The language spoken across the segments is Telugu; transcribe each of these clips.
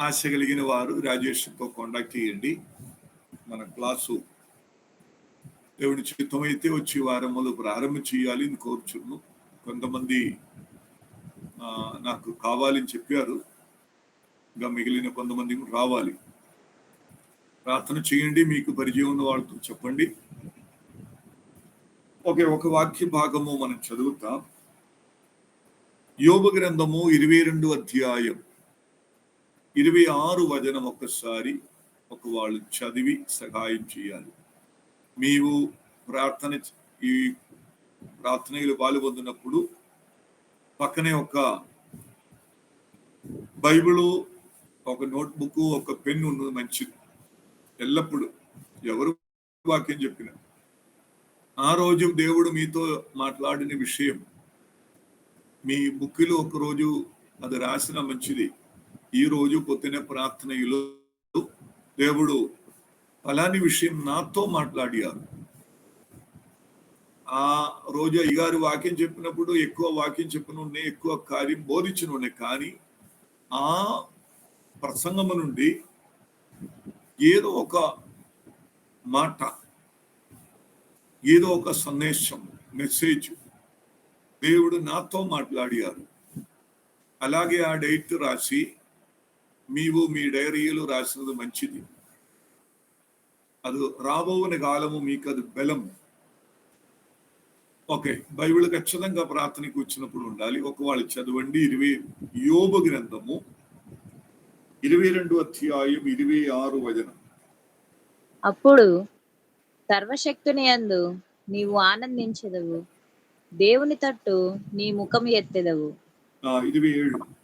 ఆశ కలిగిన వారు రాజేష్తో కాంటాక్ట్ చేయండి. మన క్లాసు దేవుని చిత్తమైతే వచ్చే వారములు ప్రారంభం చేయాలి అని కోరుచున్నాను. కొంతమంది నాకు కావాలని చెప్పారు. ఇంకా మిగిలిన కొంతమంది రావాలి. ప్రార్థన చేయండి మీకు పరిచయం ఉన్న వాళ్ళతో చెప్పండి. ఓకే ఒక వాక్య భాగము మనం చదువుతాం. యోగ గ్రంథము ఇరవై రెండు అధ్యాయం. ఇరవై ఆరు వచనం ఒక్కసారి ఒక వాళ్ళు చదివి సహాయం చేయాలి. నీవు ప్రార్థన ఈ ప్రార్థనలు పాల్గొందినప్పుడు పక్కనే ఒక బైబిలు ఒక నోట్బుక్ ఒక పెన్ ఉన్నది మంచిది. ఎల్లప్పుడూ ఎవరు వాక్యం చెప్పిన. ఆ రోజు దేవుడు మీతో మాట్లాడిన విషయం మీ బుక్కిలో ఒకరోజు అది రాసిన మంచిది. ఈ రోజు పొద్దున ప్రార్థనలో దేవుడు ఫలాని విషయం నాతో మాట్లాడారు ఆ రోజు అయ్యగారు వాక్యం చెప్పినప్పుడు ఎక్కువ వాక్యం చెప్పిన ఉన్నాయి ఎక్కువ కార్యం బోధించిన ఉన్నాయి కానీ ఆ ప్రసంగము నుండి ఏదో ఒక మాట ఏదో ఒక సందేశం మెసేజ్ దేవుడు నాతో మాట్లాడారు అలాగే ఆ డైట్ రాసి మీవు మీ డైరీలు రాసినది మంచిది. అది రాబోని కాలము మీకు అది బలం ఓకే బైబిల్ ఖచ్చితంగా ప్రార్థనకు వచ్చినప్పుడు ఉండాలి. ఒక వాళ్ళు చదవండి ఇరవై యోబు గ్రంథము ఇరవై రెండు అధ్యాయం ఇరవై ఆరు వచనం. అప్పుడు సర్వశక్తుని యందు నీవు ఆనందించదవు. దేవుని తట్టు నీ ముఖం ఎత్తెదవు. ఇరవై ఏడు.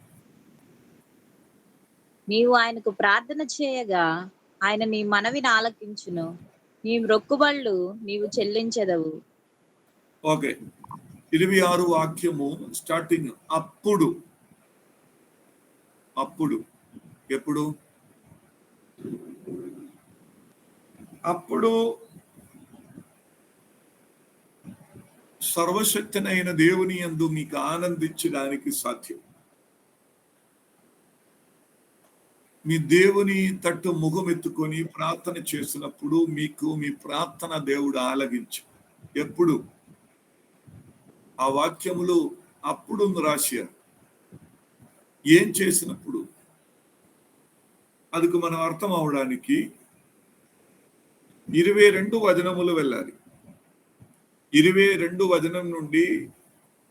నీవు ఆయనకు ప్రార్థన చేయగా ఆయన నీ మనవిని ఆలకించును. నీ మొక్కుబళ్ళు నీవు చెల్లించదవు. ఓకే. ఇరవై ఆరు వాక్యము స్టార్టింగ్ అప్పుడు. అప్పుడు. ఎప్పుడు? అప్పుడు సర్వశక్తినైన దేవుని యందు మీకు ఆనందించడానికి సాధ్యం. మీ దేవుని తట్టు ముఖం ఎత్తుకొని ప్రార్థన చేసినప్పుడు మీకు మీ ప్రార్థన దేవుడు ఆలగించు. ఎప్పుడు? ఆ వాక్యములు అప్పుడు రాశారు ఏం చేసినప్పుడు? అదికు మనం అర్థం అవడానికి ఇరవై రెండు వచనములు వెళ్ళాలి. ఇరవై రెండు వచనం నుండి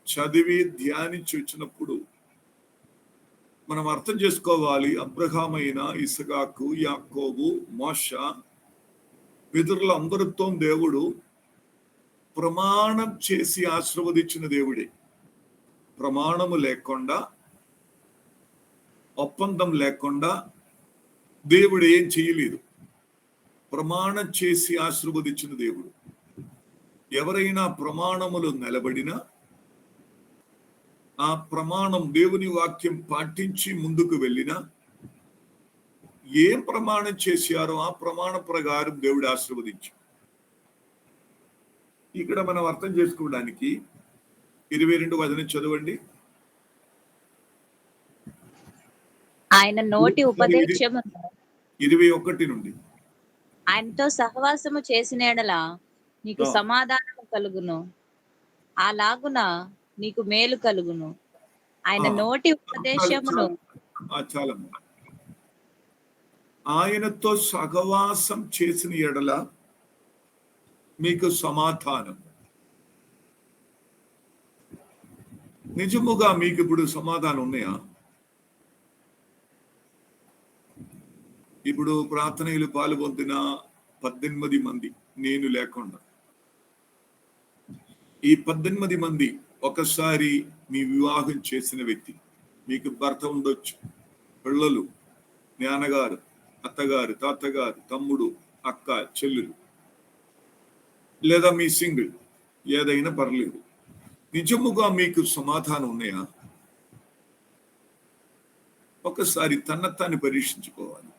చదివి ధ్యానించి వచ్చినప్పుడు మనం అర్థం చేసుకోవాలి. అబ్రహామైన ఇసగాకు యాకోబు మోష పితరుల అందరితో దేవుడు ప్రమాణం చేసి ఆశీర్వదించిన దేవుడే. ప్రమాణము లేకుండా ఒప్పందం లేకుండా దేవుడు ఏం చేయలేదు. ప్రమాణం చేసి ఆశీర్వదించిన దేవుడు. ఎవరైనా ప్రమాణములు నిలబడినా ఆ ప్రమాణం దేవుని వాక్యం పాటించి ముందుకు వెళ్ళినా ఏం ప్రమాణం చేశారో ఆ ప్రమాణ ప్రకారం దేవుడు ఆశీర్వదించాడు. ఇక్కడ మనం అర్థం చేసుకోవడానికి ఇరవై రెండు వచనం చదవండి. ఆయన నోటి ఉపదేశము ఇరవై ఒకటి నుండి. ఆయనతో సహవాసము చేసిన నీకు ఆ. సమాధానము కలుగును. అలాగున నీకు మేలు కలుగును. ఆయన. నోటి ఉపదేశమును ఆయనతో సహవాసం చేసిన ఎడల మీకు సమాధానం. నిజముగా మీకు ఇప్పుడు సమాధానం ఉన్నాయా? ఇప్పుడు ప్రార్థనలు పాల్గొందిన పద్దెనిమిది మంది నేను లేకుండా. ఈ పద్దెనిమిది మంది ఒకసారి మీ వివాహం చేసిన వ్యక్తి మీకు భర్త ఉండొచ్చు. పిల్లలు నాన్నగారు అత్తగారు తాతగారు తమ్ముడు అక్క చెల్లెలు లేదా మీ సింగిల్ ఏదైనా పర్లేదు. నిజముగా మీకు సమాధానం ఉన్నాయా? ఒకసారి తన పరీక్షించుకోవాలి.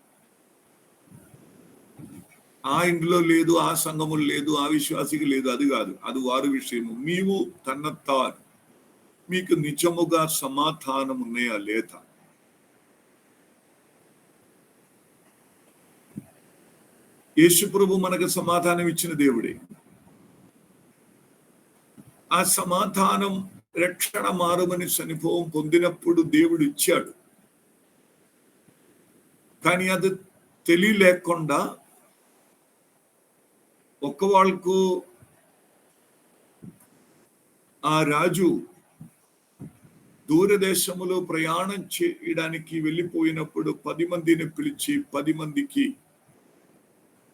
ఆ ఇంట్లో లేదు ఆ సంఘము లేదు ఆ విశ్వాసికి లేదు అది కాదు. అది వారి విషయము. మీవు తన్నత్తారు. మీకు నిజముగా సమాధానం ఉన్నాయా లేదా యేసు ప్రభు మనకు సమాధానం ఇచ్చిన దేవుడే. ఆ సమాధానం రక్షణ మారుమని అనుభవం పొందినప్పుడు దేవుడు ఇచ్చాడు. కానీ అది తెలియలేకుండా ఒక్క వాళ్ళకు ఆ రాజు దూరదేశములో ప్రయాణం చేయడానికి వెళ్ళిపోయినప్పుడు పది మందిని పిలిచి పది మందికి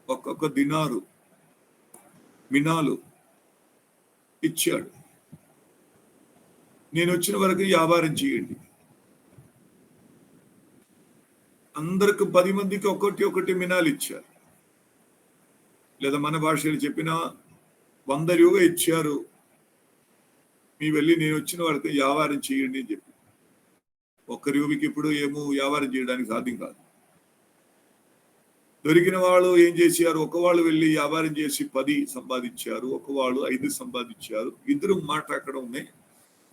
ఒక్కొక్క దినారు మినాలు ఇచ్చాడు. నేను వచ్చిన వరకు వ్యాపారం చేయండి. అందరికి పది మందికి ఒకటి ఒకటి మినాలు ఇచ్చారు. లేదా మన భాషలు చెప్పిన వంద రూప ఇచ్చారు. మీ వెళ్ళి నేను వచ్చిన వరకు వ్యాపారం చేయండి అని చెప్పి. ఒక్క రూపికి ఇప్పుడు ఏమో వ్యాపారం చేయడానికి సాధ్యం కాదు. దొరికిన వాళ్ళు ఏం చేశారు? ఒక వాళ్ళు వెళ్ళి వ్యాపారం చేసి పది సంపాదించారు. ఒక వాళ్ళు ఐదు సంపాదించారు. ఇద్దరు మాట అక్కడ ఉన్నాయి.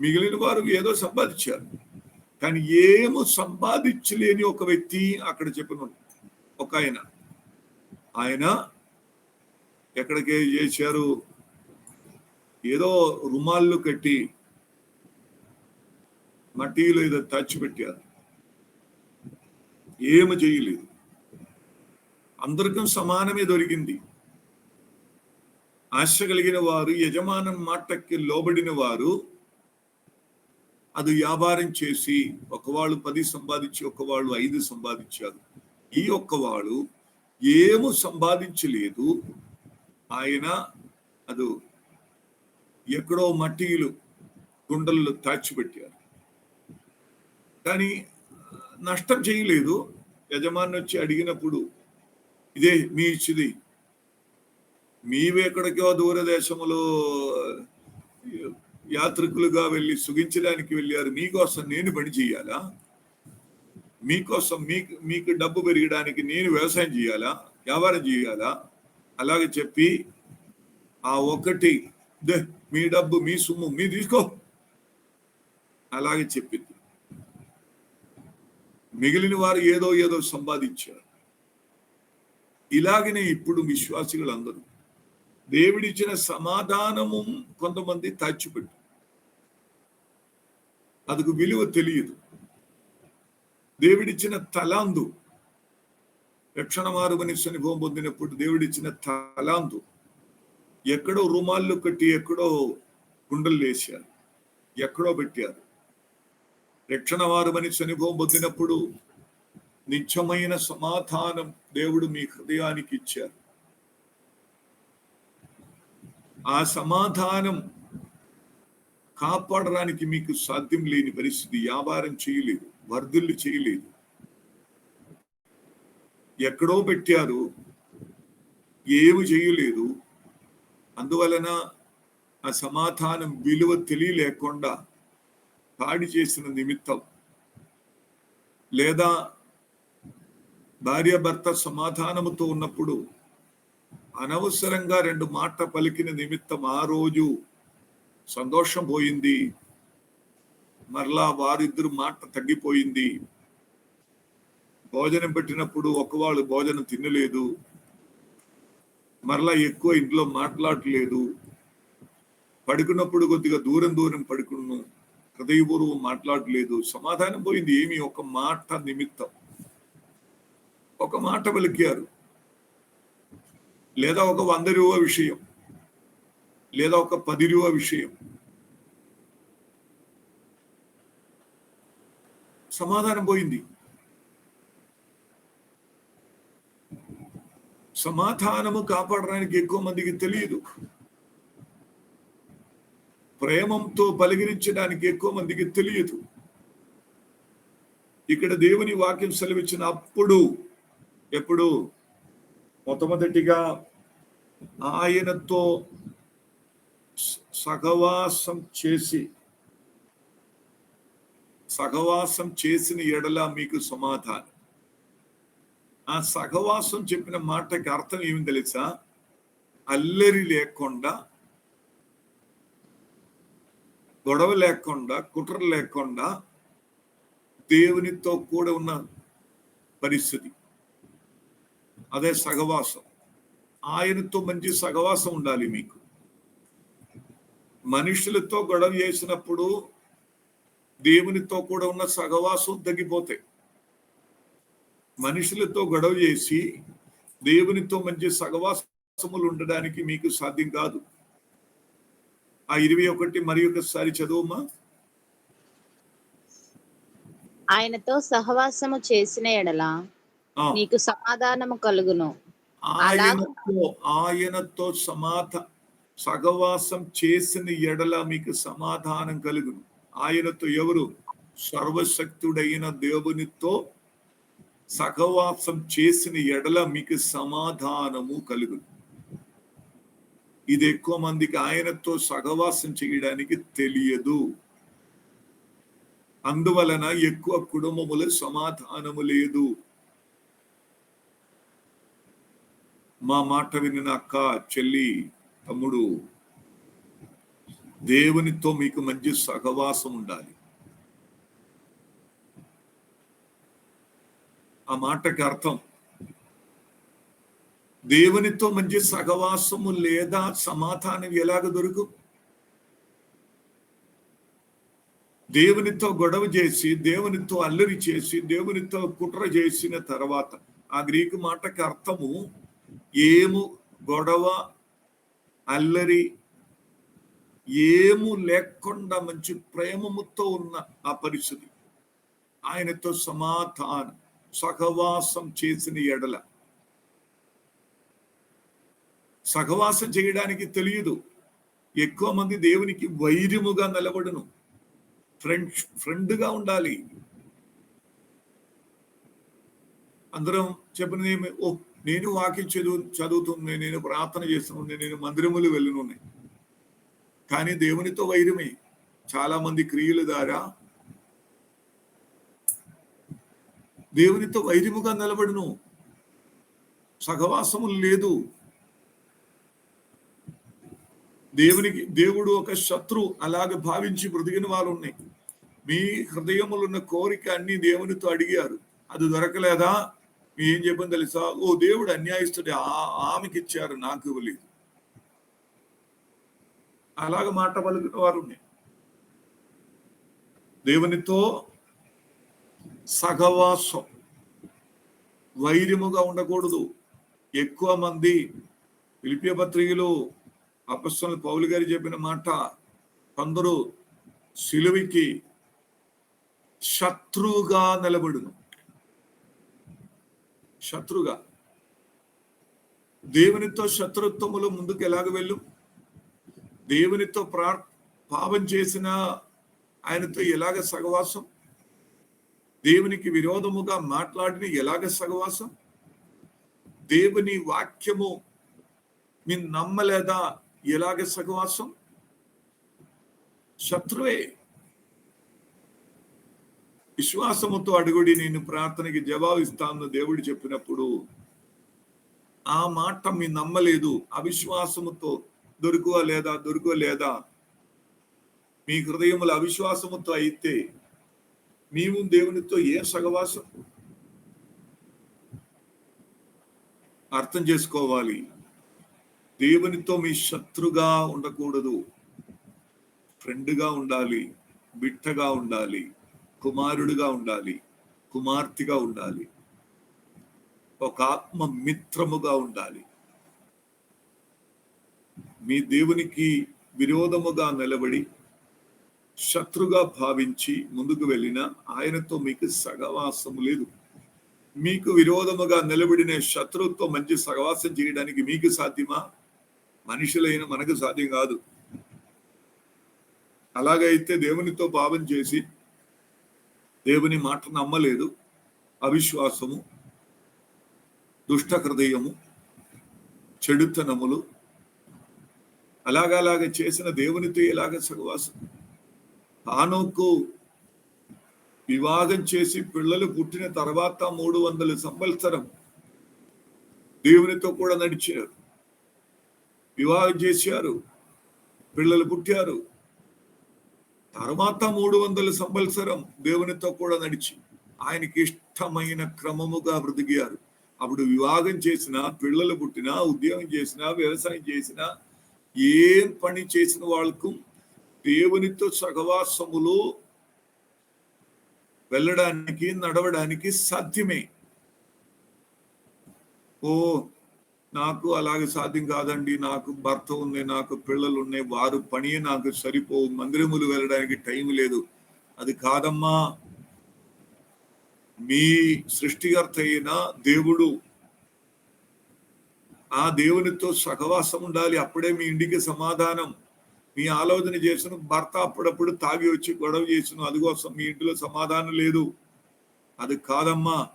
మిగిలిన వారు ఏదో సంపాదించారు. కానీ ఏమో సంపాదించలేని ఒక వ్యక్తి అక్కడ చెప్పిన ఒక ఆయన. ఆయన ఎక్కడికి చేశారు? ఏదో రుమాళ్ళు కట్టి మట్టిలో ఏదో తచ్చిపెట్టారు ఏమి చేయలేదు. అందరికీ సమానమే దొరికింది. ఆశ కలిగిన వారు యజమానం మాటకి లోబడిన వారు అది వ్యాపారం చేసి ఒకవాళ్ళు పది సంపాదించి ఒకవాళ్ళు ఐదు సంపాదించారు. ఈ ఒక్కవాళ్ళు ఏమో సంపాదించలేదు. ఆయన అది ఎక్కడో మట్టిలు గుండల్లో దాచిపెట్టారు కానీ నష్టం చేయలేదు. యజమాని వచ్చి అడిగినప్పుడు ఇదే మీ ఇచ్చిది. మీవి ఎక్కడికో దూరదేశంలో యాత్రికులుగా వెళ్ళి సుగించడానికి వెళ్ళారు. మీకోసం నేను పని చేయాలా? మీకోసం మీకు మీకు డబ్బు పెరగడానికి నేను వ్యవసాయం చేయాలా? వ్యాపారం చేయాలా? అలాగే చెప్పి ఆ ఒకటి దే మీ డబ్బు మీ సొమ్ము మీ తీసుకో. అలాగే చెప్పింది. మిగిలిన వారు ఏదో ఏదో సంపాదించారు. ఇలాగనే ఇప్పుడు విశ్వాసిகள் అందరూ దేవుడిచ్చిన సమాధానము కొంతమంది దాచిపెట్టు అదకు విలువ తెలియదు. దేవుడిచ్చిన తలాందు రక్షణ మారుమని అనుభవం పొందినప్పుడు దేవుడిచ్చిన తలాందు ఎక్కడో రుమాళ్ళు కట్టి ఎక్కడో గుండెలు వేశారు. ఎక్కడో పెట్టారు. రక్షణ వారుమని అనుభవం పొందినప్పుడు నిత్యమైన సమాధానం దేవుడు మీ హృదయానికి ఇచ్చారు. ఆ సమాధానం కాపాడడానికి మీకు సాధ్యం లేని పరిస్థితి. వ్యాపారం చేయలేదు. వర్ధుల్లు చేయలేదు. ఎక్కడో పెట్టారు. ఏమి చేయలేదు. అందువలన ఆ సమాధానం విలువ తెలియలేకుండా పాడి చేసిన నిమిత్తం లేదా భార్యాభర్త సమాధానముతో ఉన్నప్పుడు అనవసరంగా రెండు మాట పలికిన నిమిత్తం ఆ రోజు సంతోషం పోయింది. మరలా వారిద్దరు మాట తగ్గిపోయింది. భోజనం పెట్టినప్పుడు ఒకవాళ్ళు భోజనం తినలేదు. మరలా ఎక్కువ ఇంట్లో మాట్లాడలేదు. పడుకున్నప్పుడు కొద్దిగా దూరం దూరం పడుకున్నాను. హృదయపూర్వం మాట్లాడలేదు. సమాధానం పోయింది ఏమి? ఒక మాట నిమిత్తం. ఒక మాట పలికారు. లేదా ఒక వంద రూప విషయం. లేదా ఒక పది రూప విషయం. సమాధానం పోయింది. సమాధానము కాపాడడానికి ఎక్కువ మందికి తెలియదు. ప్రేమంతో పలిగిరించడానికి ఎక్కువ మందికి తెలియదు. ఇక్కడ దేవుని వాక్యం సెలవిచ్చిన అప్పుడు ఎప్పుడు మొట్టమొదటిగా ఆయనతో సహవాసం చేసి సహవాసం చేసిన ఎడల మీకు సమాధానం. ఆ సహవాసం చెప్పిన మాటకి అర్థం ఏమి తెలుసా? అల్లరి లేకుండా గొడవ లేకుండా కుట్ర లేకుండా దేవునితో కూడా ఉన్న పరిస్థితి. అదే సహవాసం. ఆయనతో మంచి సహవాసం ఉండాలి మీకు. మనుషులతో గొడవ చేసినప్పుడు దేవునితో కూడా ఉన్న సహవాసం తగ్గిపోతాయి. మనుషులతో గొడవ చేసి దేవునితో మంచి సహవాసములు ఉండడానికి మీకు సాధ్యం కాదు. ఆ ఇరవై ఒకటి మరి ఒకసారి చదువుమా? ఆయనతో సహవాసము చేసిన ఎడల నీకు సమాధానము కలుగును. ఆయనతో ఆయనతో సమాధ సహవాసం చేసిన ఎడల మీకు సమాధానం కలుగును. ఆయనతో ఎవరు? సర్వశక్తుడైన దేవునితో సహవాసం చేసిన ఎడల మీకు సమాధానము కలుగును. ఇది ఎక్కువ మందికి ఆయనతో సహవాసం చేయడానికి తెలియదు. అందువలన ఎక్కువ కుటుంబములు సమాధానము లేదు. మా మాట వినిన అక్క చెల్లి తమ్ముడు దేవునితో మీకు మంచి సహవాసం ఉండాలి. ఆ మాటకి అర్థం. దేవునితో మంచి సహవాసము లేదా సమాధానం ఎలాగ దొరుకు? దేవునితో గొడవ చేసి దేవునితో అల్లరి చేసి దేవునితో కుట్ర చేసిన తర్వాత ఆ గ్రీకు మాటకి అర్థము ఏము గొడవ అల్లరి ఏము లేకుండా మంచి ప్రేమముతో ఉన్న ఆ పరిస్థితి. ఆయనతో సమాధానం. సహవాసం చేసిన ఎడల. సహవాసం చేయడానికి తెలియదు. ఎక్కువ మంది దేవునికి వైర్యముగా నిలబడును. ఫ్రెండ్ ఫ్రెండ్గా ఉండాలి. అందరం చెప్పినది ఏమి? ఓ నేను వాక్యం చదువు చదువుతుంది నేను ప్రార్థన చేస్తున్నాను నేను మందిరములు వెళ్ళనున్నాయి కానీ దేవునితో వైరమే. చాలా మంది క్రియల ద్వారా దేవునితో వైరముగా నిలబడును. సహవాసము లేదు. దేవునికి దేవుడు ఒక శత్రు అలాగ భావించి బ్రతికిన వారు ఉన్నాయి మీ హృదయములున్న కోరిక అన్ని దేవునితో అడిగారు. అది దొరకలేదా? మీ ఏం చెప్పని తెలుసా? ఓ దేవుడు అన్యాయిస్తుడే ఆ- ఆమెకి ఇచ్చారు నాకు ఇవ్వలేదు. అలాగ మాట పలుకున్న వారు ఉన్నాయి దేవునితో సహవాసం. వైర్యముగా ఉండకూడదు. ఎక్కువ మంది పిలిపియ పత్రికలు అపస్సులు పౌలు గారు చెప్పిన మాట కొందరు సిలువికి శత్రువుగా నిలబడును. శత్రుగా దేవునితో శత్రుత్వములు ముందుకు ఎలాగ వెళ్ళు? దేవునితో ప్రా పాపం చేసిన ఆయనతో ఎలాగ సహవాసం? దేవునికి విరోధముగా మాట్లాడిన ఎలాగ సహవాసం? దేవుని వాక్యము మీ నమ్మలేదా? ఎలాగ సహవాసం? శత్రువే. విశ్వాసముతో అడుగుడి నేను ప్రార్థనకి జవాబిస్తాను. దేవుడు చెప్పినప్పుడు ఆ మాట మీ నమ్మలేదు. అవిశ్వాసముతో దొరుకువ లేదా? దొరుకువ లేదా మీ హృదయముల అవిశ్వాసముతో అయితే మేము దేవునితో ఏ సగవాసం? అర్థం చేసుకోవాలి. దేవునితో మీ శత్రుగా ఉండకూడదు. ఫ్రెండ్గా ఉండాలి బిట్టగా ఉండాలి కుమారుడిగా ఉండాలి కుమార్తెగా ఉండాలి. ఒక ఆత్మ మిత్రముగా ఉండాలి. మీ దేవునికి విరోధముగా నిలబడి శత్రుగా భావించి ముందుకు వెళ్ళిన ఆయనతో మీకు సగవాసము లేదు. మీకు విరోధముగా నిలబడిన శత్రువుతో మంచి సగవాసం చేయడానికి మీకు సాధ్యమా? మనుషులైన మనకు సాధ్యం కాదు. అలాగైతే దేవునితో పాపం చేసి దేవుని మాట నమ్మలేదు. అవిశ్వాసము దుష్ట హృదయము చెడుతనములు అలాగలాగ చేసిన దేవునితో ఎలాగ సగవాసం తానుకు వివాహం చేసి పిల్లలు పుట్టిన తర్వాత మూడు వందల సంవత్సరం దేవునితో కూడా నడిచారు. వివాహం చేశారు. పిల్లలు పుట్టారు. తర్వాత మూడు వందల సంవత్సరం దేవునితో కూడా నడిచి ఆయనకి ఇష్టమైన క్రమముగా బ్రతికారు. అప్పుడు వివాహం చేసినా పిల్లలు పుట్టినా ఉద్యోగం చేసినా వ్యవసాయం చేసినా ఏం పని చేసిన వాళ్ళకు దేవునితో సహవాసములో వెళ్ళడానికి నడవడానికి సాధ్యమే. ఓ నాకు అలాగే సాధ్యం కాదండి. నాకు భర్త ఉంది నాకు పిల్లలు ఉన్నాయి వారు పని నాకు సరిపోవు మందిరములు వెళ్ళడానికి టైం లేదు. అది కాదమ్మా. మీ సృష్టికర్త అయిన దేవుడు. ఆ దేవునితో సహవాసం ఉండాలి. అప్పుడే మీ ఇంటికి సమాధానం. మీ ఆలోచన చేసిన భర్త అప్పుడప్పుడు తాగి వచ్చి గొడవ చేసిన అందుకోసం మీ ఇంటిలో సమాధానం లేదు. అది కాదమ్మా.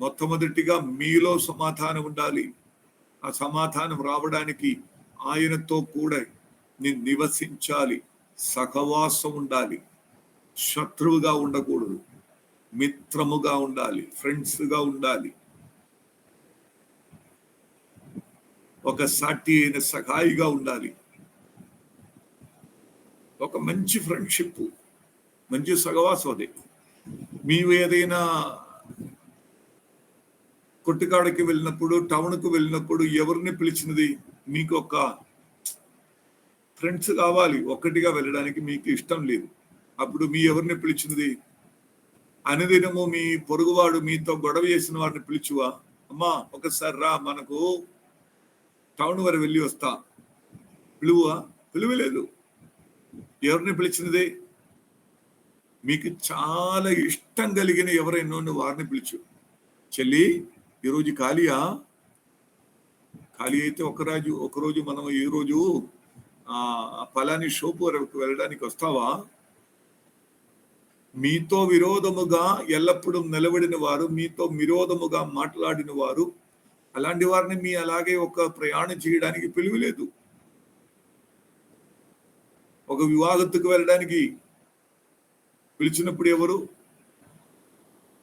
మొట్టమొదటిగా మీలో సమాధానం ఉండాలి. ఆ సమాధానం రావడానికి ఆయనతో కూడా నేను నివసించాలి. సహవాసం ఉండాలి. శత్రువుగా ఉండకూడదు. మిత్రముగా ఉండాలి. ఫ్రెండ్స్గా ఉండాలి. ఒక సాటి అయిన సహాయిగా ఉండాలి. ఒక మంచి ఫ్రెండ్షిప్ మంచి సగవాసం అది. మీరు ఏదైనా కొట్టుకాడకి వెళ్ళినప్పుడు టౌన్కు వెళ్ళినప్పుడు ఎవరిని పిలిచినది మీకు ఒక ఫ్రెండ్స్ కావాలి. ఒక్కటిగా వెళ్ళడానికి మీకు ఇష్టం లేదు. అప్పుడు మీ ఎవరిని పిలిచినది? అనుదినము మీ పొరుగువాడు మీతో గొడవ చేసిన వాడిని పిలుచువా? అమ్మా ఒకసారి రా మనకు టౌన్ వరకు వెళ్ళి వస్తా. పిలువా పిలువలేదు. ఎవరిని పిలిచినది మీకు చాలా ఇష్టం కలిగిన ఎవరైనా వారిని పిలిచు. చెల్లి ఈరోజు ఖాళీయా? ఖాళీ అయితే ఒక రాజు ఒక రోజు మనం ఈ రోజు ఆ పలాని షోపు వరకు వెళ్ళడానికి వస్తావా? మీతో విరోధముగా ఎల్లప్పుడూ నిలబడిన వారు మీతో విరోధముగా మాట్లాడిన వారు అలాంటి వారిని మీ అలాగే ఒక ప్రయాణం చేయడానికి పిలువలేదు. ఒక వివాహత్తుకు వెళ్ళడానికి పిలిచినప్పుడు ఎవరు?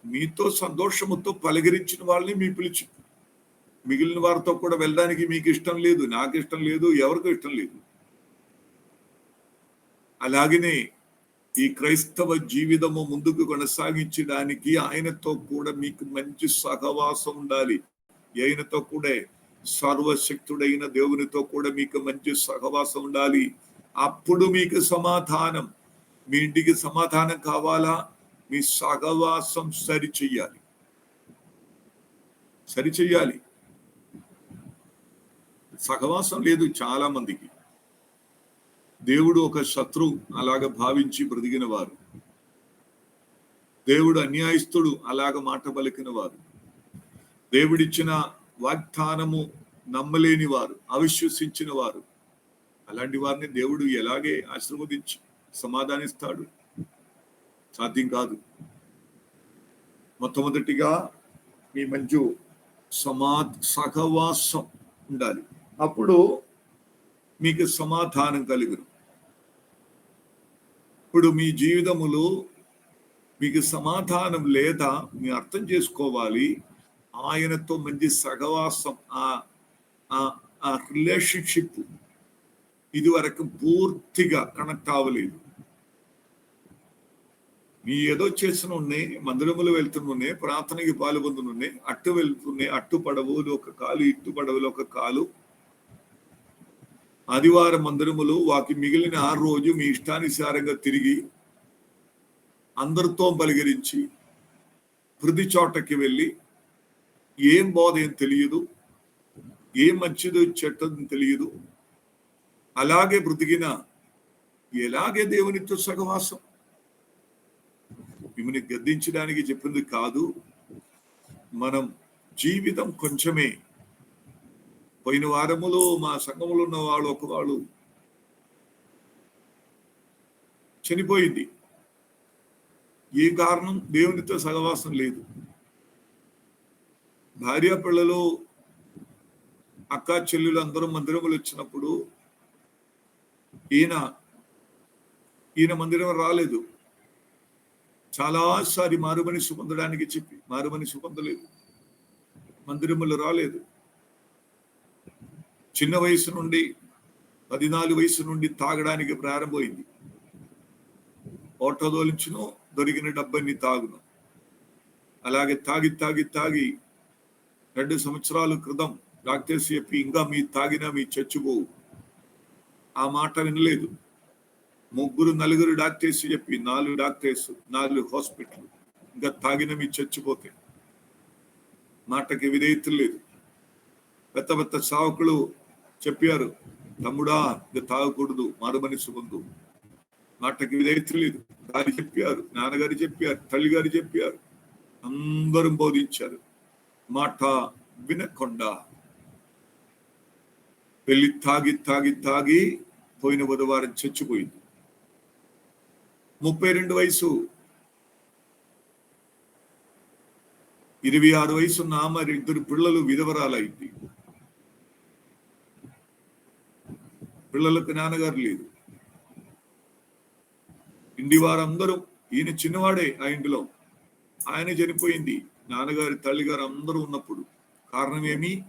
మీతో సంతోషముతో పలకరించిన వాళ్ళని మీ పిలిచి మిగిలిన వారితో కూడా వెళ్ళడానికి మీకు ఇష్టం లేదు నాకు ఇష్టం లేదు ఎవరికి ఇష్టం లేదు. అలాగనే ఈ క్రైస్తవ జీవితము ముందుకు కొనసాగించడానికి ఆయనతో కూడా మీకు మంచి సహవాసం ఉండాలి. ఆయనతో కూడా సర్వశక్తుడైన దేవునితో కూడా మీకు మంచి సహవాసం ఉండాలి. అప్పుడు మీకు సమాధానం. మీ ఇంటికి సమాధానం కావాలా? మీ సహవాసం సరి చెయ్యాలి సరి చెయ్యాలి సహవాసం లేదు చాలా మందికి దేవుడు ఒక శత్రువు అలాగ భావించి బ్రతికిన వారు దేవుడు అన్యాయస్తుడు అలాగ మాట పలికిన వారు దేవుడిచ్చిన వాగ్దానము నమ్మలేని వారు అవిశ్వసించిన వారు అలాంటి వారిని దేవుడు ఎలాగే ఆశీర్వదించి సమాధానిస్తాడు? సాధ్యం కాదు. మొట్టమొదటిగా మీ మంచు సమా సహవాసం ఉండాలి. అప్పుడు మీకు సమాధానం కలుగును. ఇప్పుడు మీ జీవితములో మీకు సమాధానం లేదా మీ అర్థం చేసుకోవాలి. ఆయనతో మంచి సహవాసం ఆ ఆ- ఆ రిలేషన్షిప్ ఇది వరకు పూర్తిగా కనెక్ట్ అవ్వలేదు. నీ ఏదో చేసిన ఉన్నాయి మందిరములు వెళ్తున్నాయి ప్రార్థనకి పాల్గొంటున్నాయి అట్టు వెళ్తున్నాయి అట్టు పడవులు ఒక కాలు ఇట్టు పడవలు ఒక కాలు. ఆదివారం మందిరములు వాకి మిగిలిన ఆ రోజు మీ ఇష్టానుసారంగా తిరిగి అందరితో బలిగరించి ప్రతి చోటకి వెళ్ళి ఏం బోధ ఏం తెలియదు ఏం మంచిదో చెడ్డదని తెలియదు అలాగే బ్రతికిన ఎలాగే దేవునితో సహవాసం? మిమ్మల్ని గద్దించడానికి చెప్పింది కాదు. మనం జీవితం కొంచెమే. పోయిన వారములో మా సంఘములో ఉన్న వాళ్ళు ఒకవాళ్ళు చనిపోయింది. ఏ కారణం? దేవునితో సహవాసం లేదు. భార్య పిల్లలు అక్క చెల్లెలు అందరూ మందిరములు వచ్చినప్పుడు ఈయన ఈయన మందిరం రాలేదు. చాలాసారి మారుమనిషి పొందడానికి చెప్పి మారుమనిషి పొందలేదు మందిరములు రాలేదు. చిన్న వయసు నుండి పదినాలుగు వయసు నుండి తాగడానికి ప్రారంభమైంది. ఓటోదోలించును దొరికిన డబ్బన్ని తాగును. అలాగే తాగి తాగి తాగి రెండు సంవత్సరాల క్రితం డాక్టర్స్ చెప్పి ఇంకా మీ తాగినా మీ చచ్చిపోవు ఆ మాట వినలేదు. ముగ్గురు నలుగురు డాక్టర్స్ చెప్పి నాలుగు డాక్టర్స్ నాలుగు హాస్పిటల్ ఇంకా తాగినవి చచ్చిపోతే. మాటకి విధేయత లేదు. పెద్ద పెద్ద సావకులు చెప్పారు తమ్ముడా ఇంకా తాగకూడదు మారు ముందు. మాటకి విధేయత లేదు. గారి చెప్పారు నాన్నగారు చెప్పారు తల్లి గారు చెప్పారు. అందరూ బోధించారు. మాట వినకుండా పెళ్ళి తాగి తాగి తాగి పోయిన బుధవారం చచ్చిపోయింది. ముప్పై రెండు వయసు. ఇరవై ఆరు వయసు ఉన్న ఆమె ఇద్దరు పిల్లలు విధవరాలైంది. పిల్లలకు నాన్నగారు లేదు ఇంటి వారందరూ ఈయన చిన్నవాడే ఆ ఇంటిలో. ఆయన చనిపోయింది. నాన్నగారి తల్లిగారు అందరూ ఉన్నప్పుడు. కారణం ఏమి?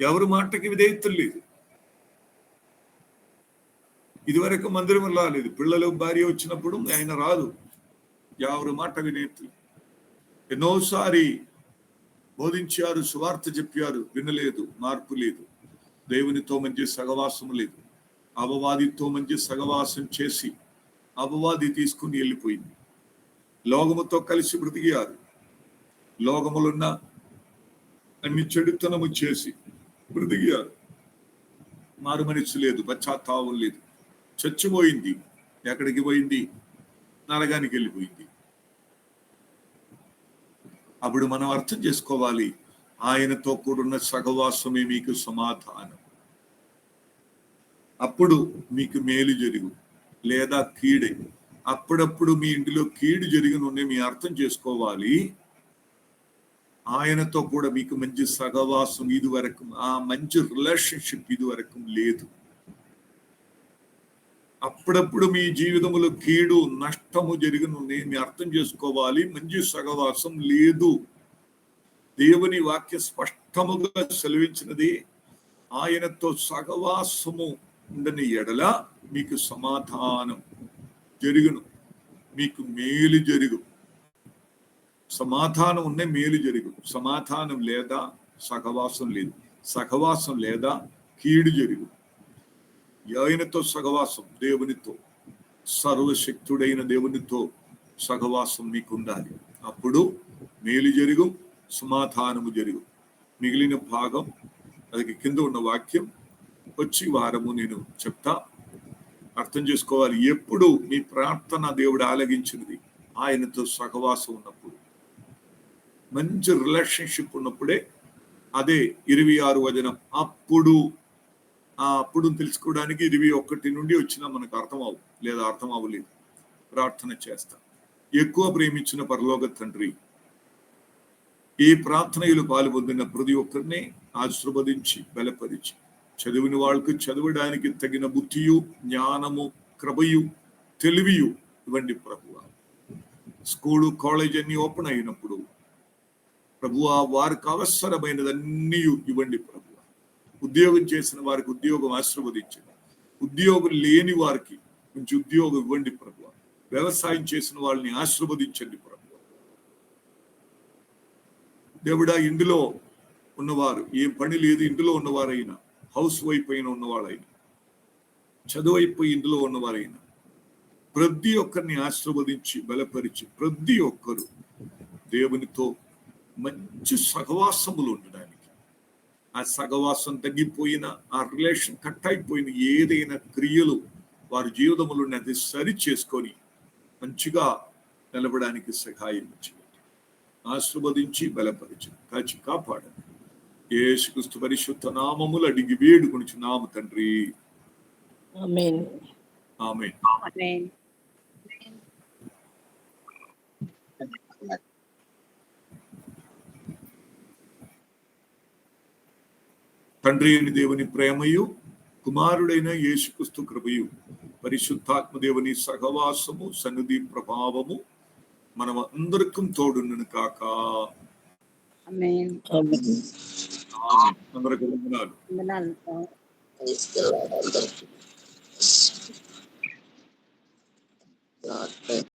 ఎవరి మాటకి విధేయత్వం లేదు. ఇదివరకు మందిరం రాలేదు పిల్లలు భార్య వచ్చినప్పుడు ఆయన రాదు. ఎవరి మాట విధేయత్వం ఎన్నోసారి బోధించారు సువార్త చెప్పారు వినలేదు మార్పు లేదు. దేవునితో మంచి సగవాసం లేదు. అపవాదితో మంచి సగవాసం చేసి అపవాది తీసుకుని వెళ్ళిపోయింది. లోకముతో కలిసి బ్రతికారు లోకములున్న అన్ని చెడుతనము చేసి బ్రతికారు మారు మనిషి లేదు పశ్చాత్తాపం లేదు. చచ్చిపోయింది ఎక్కడికి పోయింది? నరగానికి వెళ్ళిపోయింది. అప్పుడు మనం అర్థం చేసుకోవాలి ఆయనతో కూడున్న సహవాసమే మీకు సమాధానం. అప్పుడు మీకు మేలు జరుగు లేదా కీడే. అప్పుడప్పుడు మీ ఇంటిలో కీడు జరిగిన మీ అర్థం చేసుకోవాలి. ఆయనతో కూడా మీకు మంచి సహవాసం ఇది వరకు ఆ మంచి రిలేషన్షిప్ ఇది వరకు లేదు. అప్పుడప్పుడు మీ జీవితంలో కీడు నష్టము జరిగిన నేను అర్థం చేసుకోవాలి మంచి సహవాసం లేదు. దేవుని వాక్య స్పష్టముగా సెలవించినది ఆయనతో సహవాసము ఉండని ఎడల మీకు సమాధానం జరుగును మీకు మేలు జరుగు సమాధానం ఉన్న మేలు జరుగు సమాధానం లేదా సహవాసం లేదు. సహవాసం లేదా కీడు జరుగు ఆయనతో సహవాసం దేవునితో సర్వశక్తుడైన దేవునితో సహవాసం మీకు ఉండాలి అప్పుడు మేలు జరుగు సమాధానము జరుగు. మిగిలిన భాగం అది కింద ఉన్న వాక్యం. వచ్చి వారము నేను చెప్తా. అర్థం చేసుకోవాలి. ఎప్పుడు మీ ప్రార్థన దేవుడు ఆలగించినది. ఆయనతో సహవాసం ఉన్నప్పుడు. మంచి రిలేషన్షిప్ ఉన్నప్పుడే అదే ఇరవై ఆరు వచనం. అప్పుడు ఆ అప్పుడు తెలుసుకోవడానికి ఇరవై ఒకటి నుండి వచ్చినా మనకు అర్థం అవు లేదా అర్థం అవ్వలేదు. ప్రార్థన చేస్తా. ఎక్కువ ప్రేమించిన పరలోక తండ్రి ఈ ప్రార్థనలు పాల్పొందిన ప్రతి ఒక్కరిని ఆశీర్వదించి బలపరిచి చదివిన వాళ్ళకు చదవడానికి తగిన బుద్ధియు జ్ఞానము కృపయు తెలివియు ఇవ్వండి ప్రభువ. స్కూలు కాలేజ్ అన్ని ఓపెన్ అయినప్పుడు ప్రభు వారికి అవసరమైనదన్నీ ఇవ్వండి ప్రభువ. ఉద్యోగం చేసిన వారికి ఉద్యోగం ఆశీర్వదించండి. ఉద్యోగం లేని వారికి మంచి ఉద్యోగం ఇవ్వండి ప్రభువ. వ్యవసాయం చేసిన వాళ్ళని ఆశీర్వదించండి ప్రభు దేవుడా ఇందులో ఉన్నవారు ఏ పని లేదు ఇందులో ఉన్నవారైనా హౌస్ వైఫ్ అయిన ఉన్నవాళ్ళైనా చదువు అయిపోయి ఇందులో ఉన్నవారైనా ప్రతి ఒక్కరిని ఆశీర్వదించి బలపరిచి ప్రతి ఒక్కరు దేవునితో మంచి సహవాసములు ఉండడానికి. ఆ సహవాసం తగ్గిపోయిన ఆ రిలేషన్ కట్ అయిపోయిన ఏదైనా క్రియలు వారి జీవితంలో అది సరి చేసుకొని మంచిగా నిలబడానికి సహాయం చేయండి ఆశీర్వదించి బలపరిచి కాచి కాపాడండి. యేసుక్రీస్తు పరిశుద్ధ నామములు అడిగి వేడుకొనిచు నామ తండ్రి. ఆమేన్. ఆమె ఆమేన్. తండ్రి అయిన దేవుని ప్రేమయు కుమారుడైన యేసుక్రీస్తు కృపయు పరిశుద్ధాత్మ దేవుని సహవాసము సన్నిధి ప్రభావము మనం అందరికీ తోడును కాక. అందరికీ వందనాలు.